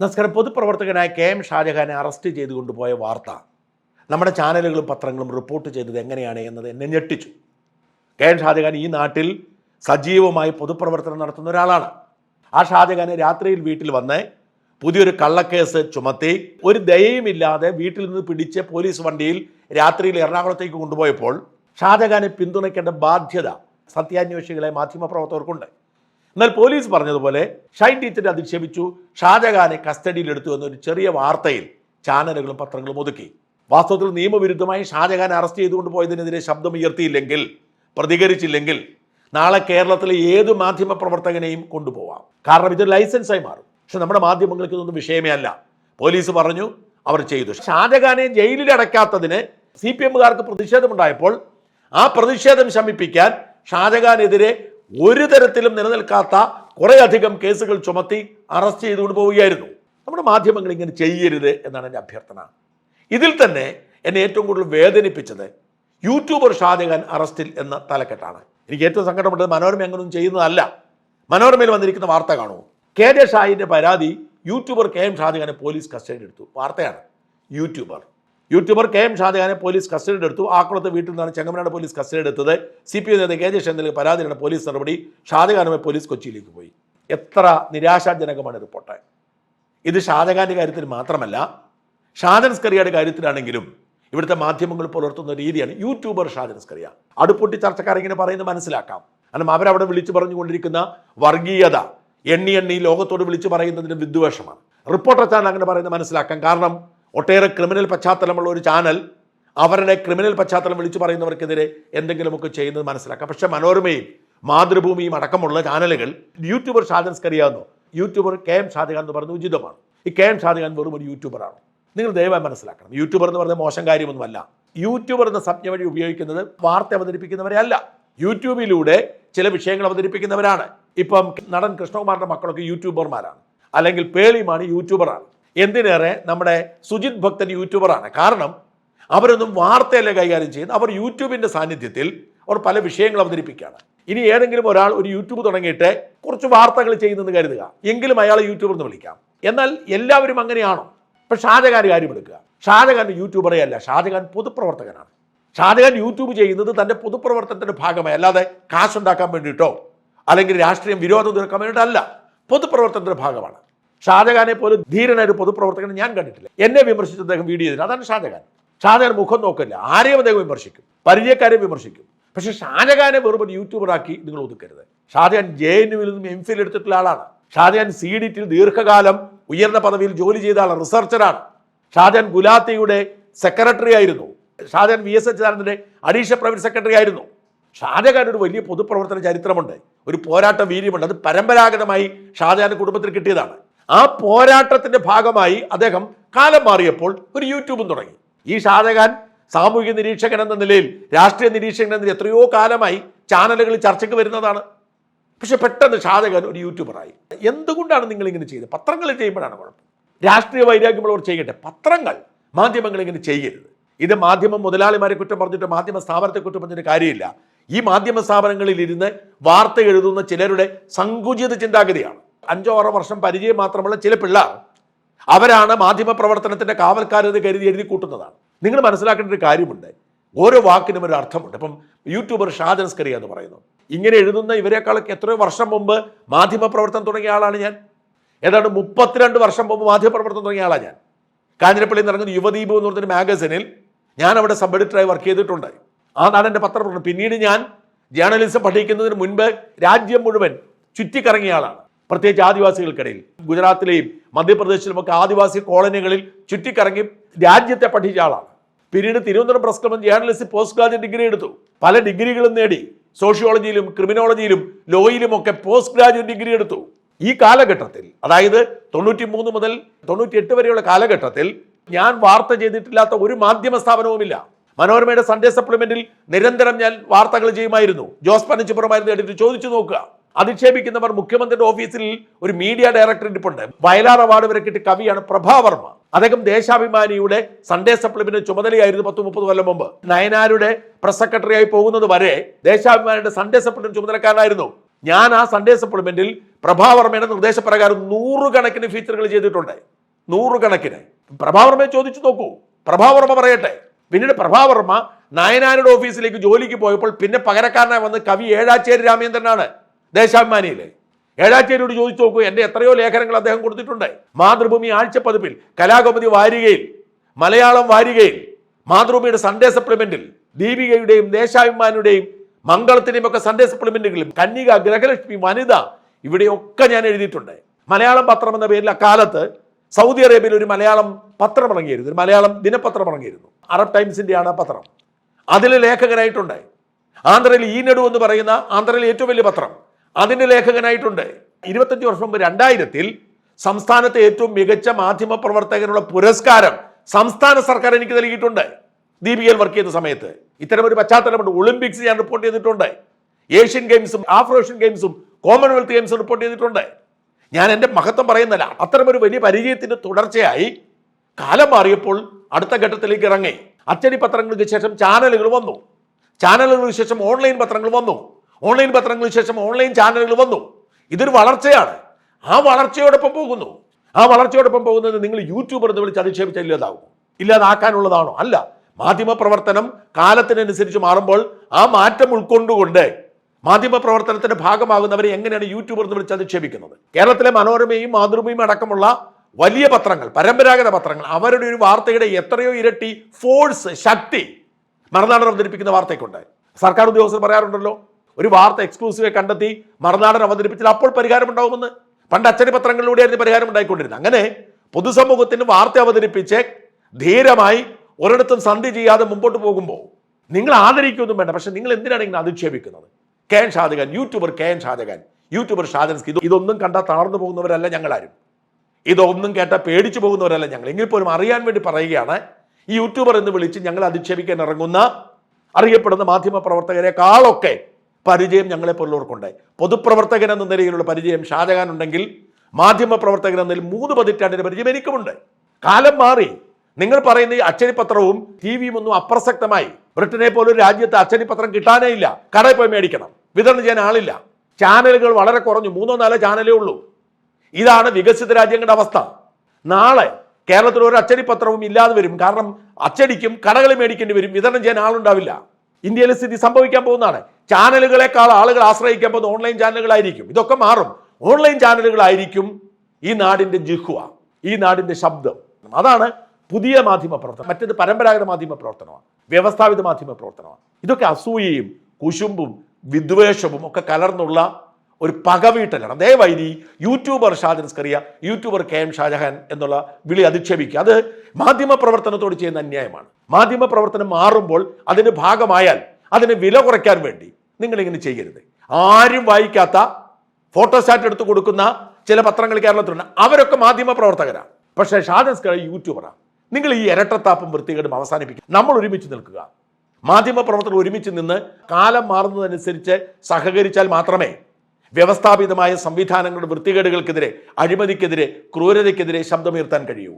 നമസ്കാരം. പൊതുപ്രവർത്തകനായ K M ഷാജഹാനെ അറസ്റ്റ് ചെയ്തു കൊണ്ടുപോയ വാർത്ത. നമ്മുടെ ചാനലുകളും പത്രങ്ങളും റിപ്പോർട്ട് ചെയ്തത് എങ്ങനെയാണ് എന്നത് എന്നെ ഞെട്ടിച്ചു. കെ എം ഷാജഹാൻ ഈ നാട്ടിൽ സജീവമായി പൊതുപ്രവർത്തനം നടത്തുന്ന ഒരാളാണ്. ആ ഷാജഹാനെ രാത്രിയിൽ വീട്ടിൽ വന്ന് പുതിയൊരു കള്ളക്കേസ് ചുമത്തി ഒരു ദയയുമില്ലാതെ വീട്ടിൽ നിന്ന് പിടിച്ച് പോലീസ് വണ്ടിയിൽ രാത്രിയിൽ എറണാകുളത്തേക്ക് കൊണ്ടുപോയപ്പോൾ ഷാജഹാനെ പിന്തുണയ്ക്കേണ്ട ബാധ്യത സത്യാന്വേഷികളെ മാധ്യമപ്രവർത്തകർക്കുണ്ട്. എന്നാൽ പോലീസ് പറഞ്ഞതുപോലെ ഷൈൻ ടീച്ചറെ അധിക്ഷേപിച്ചു ഷാജഹാനെ കസ്റ്റഡിയിലെടുത്തു എന്നൊരു ചെറിയ വാർത്തയിൽ ചാനലുകളും പത്രങ്ങളും ഒതുക്കി. വാസ്തവത്തിൽ നിയമവിരുദ്ധമായി ഷാജഹാനെ അറസ്റ്റ് ചെയ്തുകൊണ്ട് പോയതിനെതിരെ ശബ്ദമുയർത്തിയില്ലെങ്കിൽ പ്രതികരിച്ചില്ലെങ്കിൽ നാളെ കേരളത്തിലെ ഏത് മാധ്യമ പ്രവർത്തകനെയും കൊണ്ടുപോവാം. കാരണം ഇതൊരു ലൈസൻസായി മാറും. പക്ഷെ നമ്മുടെ മാധ്യമങ്ങൾക്ക് ഇതൊന്നും വിഷയമേ അല്ല. പോലീസ് പറഞ്ഞു അവർ ചെയ്തു. ഷാജഹാനെ ജയിലിൽ അടയ്ക്കാത്തതിന് സി പി എമ്മുകാർക്ക് പ്രതിഷേധമുണ്ടായപ്പോൾ ആ പ്രതിഷേധം ശമിപ്പിക്കാൻ ഷാജഹാനെതിരെ ഒരു തരത്തിലും നിലനിൽക്കാത്ത കുറേയധികം കേസുകൾ ചുമത്തി അറസ്റ്റ് ചെയ്തുകൊണ്ട് പോവുകയായിരുന്നു. നമ്മുടെ മാധ്യമങ്ങൾ ഇങ്ങനെ ചെയ്യരുത് എന്നാണ് എന്റെ അഭ്യർത്ഥന. ഇതിൽ തന്നെ എന്നെ ഏറ്റവും കൂടുതൽ വേദനിപ്പിച്ചത് യൂട്യൂബർ ഷാജഹാൻ അറസ്റ്റിൽ എന്ന തലക്കെട്ടാണ്. എനിക്ക് ഏറ്റവും സങ്കടപ്പെട്ടത് മനോരമ അങ്ങനൊന്നും ചെയ്യുന്നതല്ല. മനോരമയിൽ വന്നിരിക്കുന്ന വാർത്ത കാണൂ. കെ ജെ ഷായിന്റെ പരാതി യൂട്യൂബർ കെ എം ഷാജഹാനെ പോലീസ് കസ്റ്റഡിയിൽ എടുത്തു വാർത്തയാണ്. യൂട്യൂബർ. യൂട്യൂബർ കെ എം ഷാജഹാനെ പോലീസ് കസ്റ്റഡി എടുത്തു ആക്കുളത്തെ വീട്ടിൽ നിന്നാണ് ചെങ്ങമനാട് പോലീസ് കസ്റ്റഡി എടുത്തത് സി പി ഐ നേതാവ് കെ ജെ ഷെന്നിൽ പരാതിയിലാണ് പോലീസ് നടപടി. ഷാജഹാനുമായി പോലീസ് കൊച്ചിയിലേക്ക് പോയി. എത്ര നിരാശാജനകമാണ് റിപ്പോർട്ട്. ഇത് ഷാജഹാന്റെ കാര്യത്തിൽ മാത്രമല്ല ഷാജൻ സ്കറിയയുടെ കാര്യത്തിലാണെങ്കിലും ഇവിടുത്തെ മാധ്യമങ്ങൾ പുലർത്തുന്ന രീതിയാണ് യൂട്യൂബർ ഷാജൻ സ്കറിയ. അടുപ്പൊട്ടി ചർച്ചക്കാർ ഇങ്ങനെ പറയുന്നത് മനസ്സിലാക്കാം. കാരണം അവരവിടെ വിളിച്ചു പറഞ്ഞുകൊണ്ടിരിക്കുന്ന വർഗീയത എണ്ണി എണ്ണി ലോകത്തോട് വിളിച്ചു പറയുന്നതിന് വിദ്വേഷമാണ്. റിപ്പോർട്ടർ ചാനൽ അങ്ങനെ പറയുന്നത് മനസ്സിലാക്കാം. കാരണം ഒട്ടേറെ ക്രിമിനൽ പശ്ചാത്തലമുള്ള ഒരു ചാനൽ അവരുടെ ക്രിമിനൽ പശ്ചാത്തലം വിളിച്ചു പറയുന്നവർക്കെതിരെ എന്തെങ്കിലുമൊക്കെ ചെയ്യുന്നത് മനസ്സിലാക്കാം. പക്ഷേ മനോരമയും മാതൃഭൂമിയും അടക്കമുള്ള ചാനലുകൾ യൂട്യൂബർ ഷാജൻ സ്കറിയാവുന്നു യൂട്യൂബർ കെ എം ഷാജഹാൻ എന്ന് പറയുന്നത് ഉചിതമാണ്. ഈ കെ എം ഷാജഹാൻ വെറും ഒരു യൂട്യൂബറാണ്. നിങ്ങൾ ദയവായി മനസ്സിലാക്കണം. യൂട്യൂബർ എന്ന് പറയുന്നത് മോശം കാര്യമൊന്നുമല്ല. യൂട്യൂബർ എന്ന സംജ്ഞ വഴി ഉപയോഗിക്കുന്നത് വാർത്ത അവതരിപ്പിക്കുന്നവരെ അല്ല. യൂട്യൂബിലൂടെ ചില വിഷയങ്ങൾ അവതരിപ്പിക്കുന്നവരാണ്. ഇപ്പം നടൻ കൃഷ്ണകുമാറിന്റെ മക്കളൊക്കെ യൂട്യൂബർമാരാണ്. അല്ലെങ്കിൽ പേളിയുമാണ് യൂട്യൂബറാണ്. എന്തിനേറെ? നമ്മുടെ സുജിത് ഭക്തൻ യൂട്യൂബറാണ്. കാരണം അവരൊന്നും വാർത്തയല്ല കൈകാര്യം ചെയ്യുന്നത്. അവർ യൂട്യൂബിന്റെ സാന്നിധ്യത്തിൽ അവർ പല വിഷയങ്ങൾ അവതരിപ്പിക്കുകയാണ്. ഇനി ഏതെങ്കിലും ഒരാൾ ഒരു യൂട്യൂബ് തുടങ്ങിയിട്ട് കുറച്ച് വാർത്തകൾ ചെയ്യുന്നെന്ന് കരുതുക. എങ്കിലും അയാളെ യൂട്യൂബർ എന്ന് വിളിക്കാം. എന്നാൽ എല്ലാവരും അങ്ങനെയാണോ? ഇപ്പം ഷാജഹാൻ കാര്യം എടുക്കുക. ഷാജഹാൻ യൂട്യൂബറേ അല്ല. ഷാജഹാൻ പൊതുപ്രവർത്തകനാണ്. ഷാജഹാൻ യൂട്യൂബ് ചെയ്യുന്നത് തന്റെ പൊതുപ്രവർത്തനത്തിന്റെ ഭാഗമായി. അല്ലാതെ കാശുണ്ടാക്കാൻ വേണ്ടിയിട്ടോ അല്ലെങ്കിൽ രാഷ്ട്രീയം വിരോധം തീർക്കാൻ വേണ്ടിയിട്ടല്ല. പൊതുപ്രവർത്തനത്തിന്റെ ഭാഗമാണ്. ഷാജഹാനെ പോലെ ധീരനായ പൊതുപ്രവർത്തകനെ ഞാൻ കണ്ടിട്ടില്ല. എന്നെ വിമർശിച്ച് അദ്ദേഹം വീഡിയോ ചെയ്തു അതാണ് ഷാജഹാൻ. ഷാജഹാൻ മുഖം നോക്കില്ല. ആരെയും അദ്ദേഹം വിമർശിക്കും. പരിചയക്കാരെ വിമർശിക്കും. പക്ഷെ ഷാജഹാനെ വെറും ഒരു യൂട്യൂബറാക്കി നിങ്ങൾ ഒതുക്കരുത്. ഷാജഹാൻ ജെ എൻ യുവിൽ നിന്നും എം ഫിൽ എടുത്തിട്ടുള്ള ആളാണ്. ഷാജഹാൻ സി ഡിറ്റിൽ ദീർഘകാലം ഉയർന്ന പദവിയിൽ ജോലി ചെയ്ത ആളാണ്. റിസർച്ചറാണ്. ഷാജഹാൻ ഗുലാത്തിയുടെ സെക്രട്ടറി ആയിരുന്നു. ഷാജഹാൻ വി എസ് അച്യുതാനന്ദന്റെ അഡീഷണൽ പ്രൈവറ്റ് സെക്രട്ടറി ആയിരുന്നു. ഷാജഹാൻ ഒരു വലിയ പൊതുപ്രവർത്തന ചരിത്രമുണ്ട്. ഒരു പോരാട്ട വീര്യമുണ്ട്. അത് പരമ്പരാഗതമായി ഷാജഹാൻ കുടുംബത്തിൽ കിട്ടിയതാണ്. ആ പോരാട്ടത്തിന്റെ ഭാഗമായി അദ്ദേഹം കാലം മാറിയപ്പോൾ ഒരു യൂട്യൂബും തുടങ്ങി. ഈ ഷാജഹാൻ സാമൂഹിക നിരീക്ഷകൻ എന്ന നിലയിൽ രാഷ്ട്രീയ നിരീക്ഷകൻ എന്ന എത്രയോ കാലമായി ചാനലുകൾ ചർച്ചയ്ക്ക് വരുന്നതാണ്. പക്ഷെ പെട്ടെന്ന് ഷാജഹാൻ ഒരു യൂട്യൂബറായി. എന്തുകൊണ്ടാണ് നിങ്ങൾ ഇങ്ങനെ ചെയ്തത്? പത്രങ്ങൾ ചെയ്യുമ്പോഴാണ് കുഴപ്പം. രാഷ്ട്രീയ വൈരാഗ്യമുള്ളവർ ചെയ്യട്ടെ. പത്രങ്ങൾ മാധ്യമങ്ങൾ ഇങ്ങനെ ചെയ്യരുത്. ഇത് മാധ്യമ മുതലാളിമാരെ കുറ്റം പറഞ്ഞിട്ട് മാധ്യമ സ്ഥാപനത്തെ കുറ്റം പറഞ്ഞിട്ട് കാര്യമില്ല. ഈ മാധ്യമ സ്ഥാപനങ്ങളിൽ ഇരുന്ന് വാർത്ത എഴുതുന്ന ചിലരുടെ സങ്കുചിത ചിന്താഗതിയാണ്. അഞ്ചോ ആറോ വർഷം പരിചയം മാത്രമുള്ള ചില പിള്ളേർ അവരാണ് മാധ്യമ പ്രവർത്തനത്തിന്റെ കാവൽക്കാരെന്ന് കരുതി എഴുതി കൂട്ടുന്നതാണ്. നിങ്ങൾ മനസ്സിലാക്കേണ്ട ഒരു കാര്യമുണ്ട്. ഓരോ വാക്കിനും ഒരു അർത്ഥമുണ്ട്. ഇപ്പം യൂട്യൂബർ ഷാജൻ എന്ന് പറയുന്നു. ഇങ്ങനെ എഴുതുന്ന ഇവരെക്കാൾ എത്രയോ വർഷം മുമ്പ് മാധ്യമ പ്രവർത്തനം തുടങ്ങിയ ആളാണ് ഞാൻ. ഏതാണ്ട് മുപ്പത്തിരണ്ട് വർഷം മുമ്പ് മാധ്യമ പ്രവർത്തനം തുടങ്ങിയ ആളാണ് ഞാൻ. കാഞ്ഞിരപ്പള്ളിയിൽ നിന്ന് ഇറങ്ങുന്ന യുവദീപ് എന്ന് പറഞ്ഞൊരു മാഗസിനിൽ ഞാൻ അവിടെ സബ് എഡിറ്ററായി വർക്ക് ചെയ്തിട്ടുണ്ട്. ആ നാട് എന്റെ പത്രപ്രവർത്തനം. പിന്നീട് ഞാൻ ജേർണലിസം പഠിക്കുന്നതിന് മുൻപ് രാജ്യം മുഴുവൻ ചുറ്റിക്കറങ്ങിയ ആളാണ്. പ്രത്യേകിച്ച് ആദിവാസികൾക്കിടയിൽ. ഗുജറാത്തിലെയും മധ്യപ്രദേശിലുമൊക്കെ ആദിവാസി കോളനികളിൽ ചുറ്റിക്കറങ്ങി രാജ്യത്തെ പഠിച്ച ആളാണ്. പിന്നീട് Thiruvananthapuram press club journalist post graduate degree എടുത്തു. പല ഡിഗ്രികളും നേടി. സോഷ്യോളജിയിലും ക്രിമിനോളജിയിലും ലോയിലും ഒക്കെ പോസ്റ്റ് ഗ്രാജുവേറ്റ് ഡിഗ്രി എടുത്തു. ഈ കാലഘട്ടത്തിൽ അതായത് തൊണ്ണൂറ്റി മൂന്ന് മുതൽ തൊണ്ണൂറ്റി എട്ട് വരെയുള്ള കാലഘട്ടത്തിൽ ഞാൻ വാർത്ത ചെയ്തിട്ടില്ലാത്ത ഒരു മാധ്യമ സ്ഥാപനവുമില്ല. മനോരമയുടെ സൺഡേ സപ്ലിമെന്റിൽ നിരന്തരം ഞാൻ വാർത്തകൾ ചെയ്യുമായിരുന്നു. ജോസ് പനച്ചിപ്പുറമായിരുന്നു എടുത്ത് ചോദിച്ചു നോക്കുക. അധിക്ഷേപിക്കുന്നവർ മുഖ്യമന്ത്രിയുടെ ഓഫീസിൽ ഒരു മീഡിയ ഡയറക്ടർ ഇരിപ്പുണ്ട്. വയലാർ അവാർഡ് വരെ കിട്ടിയ കവിയാണ് പ്രഭാവർമ്മ അദ്ദേഹം ദേശാഭിമാനിയുടെ സൺഡേ സപ്ലിമെന്റ് ചുമതലയായിരുന്നു പത്ത് മുപ്പത് കൊല്ലം മുമ്പ്. നയനാരുടെ പ്രസ് സെക്രട്ടറിയായി പോകുന്നത് വരെ ദേശാഭിമാനിയുടെ സൺഡേ സപ്ലിമെന്റ് ചുമതലക്കാരനായിരുന്നു. ഞാൻ ആ സൺഡേ സപ്ലിമെന്റിൽ പ്രഭാവർമ്മയുടെ നിർദ്ദേശപ്രകാരം നൂറുകണക്കിന് ഫീച്ചറുകൾ ചെയ്തിട്ടുണ്ട്. നൂറുകണക്കിന്. പ്രഭാവർമ്മയെ ചോദിച്ചു നോക്കൂ. പ്രഭാവർമ്മ പറയട്ടെ. പിന്നീട് പ്രഭാവർമ്മ നായനാരുടെ ഓഫീസിലേക്ക് ജോലിക്ക് പോയപ്പോൾ പിന്നെ പകരക്കാരനായി വന്ന് കവി ഏഴാച്ചേരി രാമേന്ദ്രനാണ്. ദേശാഭിമാനിയിൽ ഏഴാച്ചേരിയോട് ചോദിച്ചു നോക്കൂ എന്റെ എത്രയോ ലേഖനങ്ങൾ അദ്ദേഹം കൊടുത്തിട്ടുണ്ട്. മാതൃഭൂമി ആഴ്ചപ്പതിപ്പിൽ കലാകൗമുദി വാരികയിൽ മലയാളം വാരികയിൽ മാതൃഭൂമിയുടെ സൺഡേ സപ്ലിമെന്റിൽ ദീപികയുടെയും ദേശാഭിമാനിയുടെയും മംഗളത്തിന്റെയും ഒക്കെ സൺഡേ സപ്ലിമെന്റുകളിലും കന്യക ഗ്രഹലക്ഷ്മി വനിത ഇവിടെയൊക്കെ ഞാൻ എഴുതിയിട്ടുണ്ട്. മലയാളം പത്രം എന്ന പേരിൽ അക്കാലത്ത് സൗദി അറേബ്യയിൽ ഒരു മലയാളം പത്രം ഇറങ്ങിയിരുന്നു ഒരു മലയാളം ദിനപത്രം ഇറങ്ങിയിരുന്നു അറബ് ടൈംസിന്റെയാണ് ആ പത്രം. അതിൽ ലേഖകനായിട്ടുണ്ട്. ആന്ധ്രയിൽ ഈനടു എന്ന് പറയുന്ന ആന്ധ്രയിലെ ഏറ്റവും വലിയ പത്രം. അതിന്റെ ലേഖകനായിട്ടുണ്ട്. ഇരുപത്തഞ്ച് വർഷം മുമ്പ് രണ്ടായിരത്തിൽ സംസ്ഥാനത്തെ ഏറ്റവും മികച്ച മാധ്യമ പ്രവർത്തകനുള്ള പുരസ്കാരം സംസ്ഥാന സർക്കാർ എനിക്ക് നൽകിയിട്ടുണ്ട്. ദീപികയിൽ വർക്ക് ചെയ്യുന്ന സമയത്ത്. ഇത്തരം ഒരു പശ്ചാത്തലമുണ്ട്. ഒളിമ്പിക്സ് ഞാൻ റിപ്പോർട്ട് ചെയ്തിട്ടുണ്ട്. ഏഷ്യൻ ഗെയിംസും ആഫ്രോ ഏഷ്യൻ ഗെയിംസും കോമൺവെൽത്ത് ഗെയിംസും റിപ്പോർട്ട് ചെയ്തിട്ടുണ്ട്. ഞാൻ എന്റെ മഹത്വം പറയുന്നില്ല അത്തരമൊരു വലിയ പരിചയത്തിന്റെ തുടർച്ചയായി കാലം മാറിയപ്പോൾ അടുത്ത ഘട്ടത്തിലേക്ക് ഇറങ്ങി. അച്ചടി പത്രങ്ങൾക്ക് ശേഷം ചാനലുകൾ വന്നു. ചാനലുകൾക്ക് ശേഷം ഓൺലൈൻ പത്രങ്ങൾ വന്നു. ഓൺലൈൻ പത്രങ്ങൾക്ക് ശേഷം ഓൺലൈൻ ചാനലുകൾ വന്നു. ഇതൊരു വളർച്ചയാണ്. ആ വളർച്ചയോടൊപ്പം പോകുന്നു. ആ വളർച്ചയോടൊപ്പം പോകുന്നത് നിങ്ങൾ യൂട്യൂബർ എന്ന് വിളിച്ച് അധിക്ഷേപിച്ച ഇല്ലാതാവും. ഇല്ലാതാക്കാനുള്ളതാണോ? അല്ല. മാധ്യമ പ്രവർത്തനം കാലത്തിനനുസരിച്ച് മാറുമ്പോൾ ആ മാറ്റം ഉൾക്കൊണ്ടുകൊണ്ട് മാധ്യമ പ്രവർത്തനത്തിന്റെ ഭാഗമാകുന്നവരെ എങ്ങനെയാണ് യൂട്യൂബർ എന്ന് വിളിച്ച് അധിക്ഷേപിക്കുന്നത്? കേരളത്തിലെ മനോരമയും മാതൃഭൂമിയും അടക്കമുള്ള വലിയ പത്രങ്ങൾ പരമ്പരാഗത പത്രങ്ങൾ അവരുടെ ഒരു വാർത്തയുടെ എത്രയോ ഇരട്ടി ഫോഴ്സ് ശക്തി മറുനാടൻ അവതരിപ്പിക്കുന്ന വാർത്തയ്ക്കുണ്ട് സർക്കാർ ഉദ്യോഗസ്ഥർ പറയാറുണ്ടല്ലോ ഒരു വാർത്ത എക്സ്ക്ലൂസീവ് കണ്ടെത്തി മറുനാടൻ അവതരിപ്പിച്ചാൽ അപ്പോൾ പരിഹാരം ഉണ്ടാവുമെന്ന്. പണ്ട് അച്ചടി പത്രങ്ങളിലൂടെ ആയിരുന്നു പരിഹാരം ഉണ്ടായിക്കൊണ്ടിരുന്നത്. അങ്ങനെ പൊതുസമൂഹത്തിന് വാർത്ത അവതരിപ്പിച്ച് ധീരമായി ഒരിടത്തും സന്ധി ചെയ്യാതെ മുമ്പോട്ട് പോകുമ്പോൾ നിങ്ങൾ ആദരിക്കൊന്നും വേണ്ട. പക്ഷെ നിങ്ങൾ എന്തിനാണ് ഇങ്ങനെ അധിക്ഷേപിക്കുന്നത്? K N Shajahan YouTuber K N Shajahan. YouTuber ഷാജൻസ്കി ഇത് ഇതൊന്നും കണ്ടാൽ തളർന്നു പോകുന്നവരല്ല ഞങ്ങളാരും. ഇതൊന്നും കേട്ടാൽ പേടിച്ചു പോകുന്നവരല്ല ഞങ്ങൾ. എങ്കിൽ പോലും അറിയാൻ വേണ്ടി പറയുകയാണ് ഈ യൂട്യൂബർ എന്ന് വിളിച്ച് ഞങ്ങൾ അധിക്ഷേപിക്കാൻ ഇറങ്ങുന്ന അറിയപ്പെടുന്ന മാധ്യമ പ്രവർത്തകരെക്കാളൊക്കെ പരിചയം ഞങ്ങളെ പോലുള്ളവർക്കുണ്ട് പൊതുപ്രവർത്തകൻ എന്ന നിലയിലുള്ള പരിചയം ഷാജഹാൻ ഉണ്ടെങ്കിൽ മാധ്യമ പ്രവർത്തകൻ എന്ന നിലയിൽ മൂന്ന് പതിറ്റാണ്ടിന്റെ പരിചയം എനിക്കുമുണ്ട്. കാലം മാറി. നിങ്ങൾ പറയുന്ന ഈ അച്ചടിപത്രവും ടി വിയും ഒന്നും അപ്രസക്തമായി. ബ്രിട്ടനെ പോലൊരു രാജ്യത്ത് അച്ചടിപത്രം കിട്ടാനേ ഇല്ല. കടയിൽ പോയി മേടിക്കണം. വിതരണം ചെയ്യാൻ ആളില്ല. ചാനലുകൾ വളരെ കുറഞ്ഞു. മൂന്നോ നാലോ ചാനലേ ഉള്ളൂ. ഇതാണ് വികസിത രാജ്യങ്ങളുടെ അവസ്ഥ. നാളെ കേരളത്തിൽ ഒരു അച്ചടിപത്രവും ഇല്ലാതെ വരും. കാരണം അച്ചടിക്കും കടകൾ മേടിക്കേണ്ടി വരും. വിതരണം ചെയ്യാൻ ആളുണ്ടാവില്ല. ഇന്ത്യയിലെ സ്ഥിതി സംഭവിക്കാൻ പോകുന്നതാണ്. ചാനലുകളെക്കാൾ ആളുകൾ ആശ്രയിക്കാൻ പോകുന്ന ഓൺലൈൻ ചാനലുകളായിരിക്കും. ഇതൊക്കെ മാറും. ഓൺലൈൻ ചാനലുകളായിരിക്കും ഈ നാടിന്റെ ജിഹ്വ ഈ നാടിന്റെ ശബ്ദം. അതാണ് പുതിയ മാധ്യമ പ്രവർത്തനം. മറ്റേത് പരമ്പരാഗത മാധ്യമ പ്രവർത്തനമാണ്. വ്യവസ്ഥാപിത മാധ്യമ പ്രവർത്തനമാണ്. ഇതൊക്കെ അസൂയയും കുശുമ്പും വിദ്വേഷവും ഒക്കെ കലർന്നുള്ള ഒരു പകവീട്ടലാണ്. ദയവായി നീ YouTuber Shajan Skaria YouTuber K M Shajahan എന്നുള്ള വിളി അധിക്ഷേപിക്കുക. അത് മാധ്യമ പ്രവർത്തനത്തോട് ചെയ്യുന്ന അന്യായമാണ്. മാധ്യമ പ്രവർത്തനം മാറുമ്പോൾ അതിന് ഭാഗമായാൽ അതിന് വില കുറയ്ക്കാൻ വേണ്ടി നിങ്ങൾ ഇങ്ങനെ ചെയ്യരുത്. ആരും വായിക്കാത്ത ഫോട്ടോസ്റ്റാറ്റ് എടുത്ത് കൊടുക്കുന്ന ചില പത്രങ്ങൾ കേരളത്തിലുണ്ട്. അവരൊക്കെ മാധ്യമ പ്രവർത്തകരാണ് പക്ഷേ ഷാജൻ സ്കറിയ യൂട്യൂബറാണ്. നിങ്ങൾ ഈ ഇരട്ടത്താപ്പും വൃത്തികേടും അവസാനിപ്പിക്കുക നമ്മൾ ഒരുമിച്ച് നിൽക്കുക. മാധ്യമ പ്രവർത്തകർ ഒരുമിച്ച് നിന്ന് കാലം മാറുന്നതനുസരിച്ച് സഹകരിച്ചാൽ മാത്രമേ വ്യവസ്ഥാപിതമായ സംവിധാനങ്ങളുടെ വൃത്തികേടുകൾക്കെതിരെ അഴിമതിക്കെതിരെ ക്രൂരതയ്ക്കെതിരെ ശബ്ദമുയർത്താൻ കഴിയൂ.